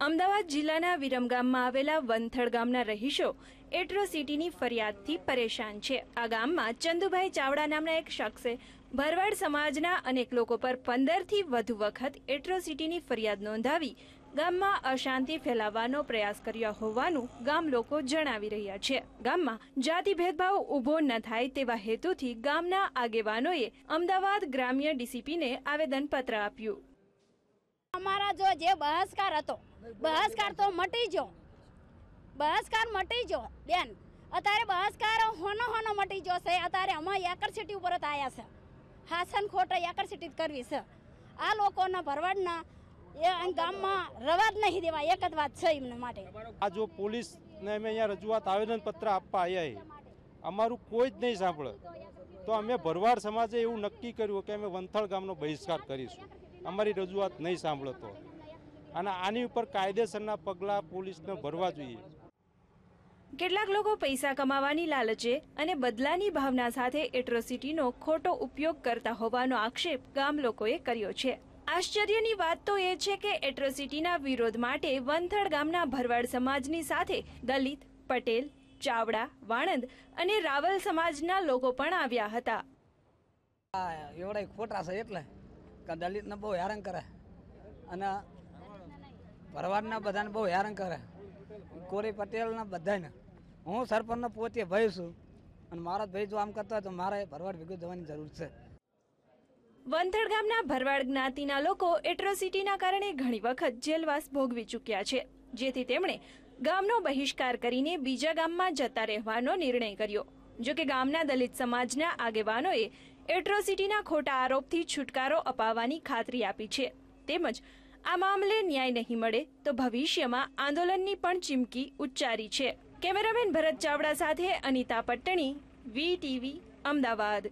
અમદાવાદ જિલ્લાના વિરમગામમાં આવેલા વંથળ ગામના રહીશો એટ્રોસિટીની ફરિયાદથી પરેશાન છે. આ ગામમાં ચંદુભાઈ ચાવડા નામના એક શખ્સે ભરવાડ સમાજના અનેક લોકો પર પંદરથી વધુ વખત એટ્રોસિટીની ફરિયાદ નોંધાવી ગામમાં અશાંતિ ફેલાવવાનો પ્રયાસ કર્યો હોવાનું ગામ લોકો જણાવી રહ્યા છે. ગામમાં જાતિ ભેદભાવ ઊભો ન થાય તેવા હેતુથી ગામના આગેવાનોએ અમદાવાદ ગ્રામ્ય ડીસીપીને આવેદનપત્ર આપ્યું. અમારા જો જે બહાસ્કાર હતો બહાસ્કાર તો મટી ગયો. બહાસ્કાર મટી ગયો. બેન અત્યારે બહાસ્કાર હોનો હોનો મટી ગયો છે. અત્યારે અમે યાકર સિટી ઉપર જ આવ્યા છે. હાસન ખોટ યાકર સિટી કરવી છે. આ લોકોના ભરવાડના એ ગામમાં રવા જ નહીં દેવા એક જ વાત છે એમના માટે. આ જો પોલીસને અમે અહીંયા રજૂઆત આવેદનપત્ર આપવા આવ્યા અમારું કોઈ જ નહીં સાંભળે. તો અમે ભરવાડ સમાજે એવું નક્કી કર્યું કે અમે વંથળ ગામનો બહિષ્કાર કરીશું. અમારી રજૂઆત નહીં સાંભળે તો અને આની ઉપર કાયદેસરના પગલાં પોલીસને ભરવા જોઈએ. કેટલાક લોકો પૈસા કમાવાની લાલચે અને બદલાની ભાવના સાથે એટ્રોસિટીનો ખોટો ઉપયોગ કરતા હોવાનો આક્ષેપ ગામ લોકોએ કર્યો છે. આશ્ચર્યની વાત તો એ છે કે એટ્રોસિટીના વિરોધ માટે વંથળ ગામના ભરવાડ સમાજની સાથે દલિત પટેલ ચાવડા વાણંદ અને રાવલ સમાજના લોકો પણ આવ્યા હતા. એવડા ખોટા છે એટલે. કે દલિતને બહુ હેરાન કરે. અને ભરવાડના બધાને બહુ હેરાન કરે. કોરી પટેલના બધાને હું સરપંચનો પોતે ભાઈ છું. અને મારા ભાઈ જો આમ કરતા તો મારે ભરવાડ ભેગું જવાની જરૂર છે. વંથળ ગામના ભરવાડ જ્ઞાતિના લોકો એટ્રોસિટીના કારણે ઘણી વખત જેલવાસ ભોગવી ચૂક્યા છે. જેથી તેમણે ગામનો બહિષ્કાર કરીને બીજા ગામમાં જતા રહેવાનો નિર્ણય કર્યો. જોકે ગામના દલિત સમાજના આગેવાનોએ એટ્રોસિટીના ખોટા આરોપથી છુટકારો અપાવવાની ખાતરી આપી છે. તેમજ આ મામલે ન્યાય નહીં મળે તો ભવિષ્યમાં આંદોલનની પણ ચીમકી ઉચ્ચારી છે. કેમેરામેન ભરત ચાવડા સાથે અનિતા પટ્ટણી, વી ટીવી, અમદાવાદ.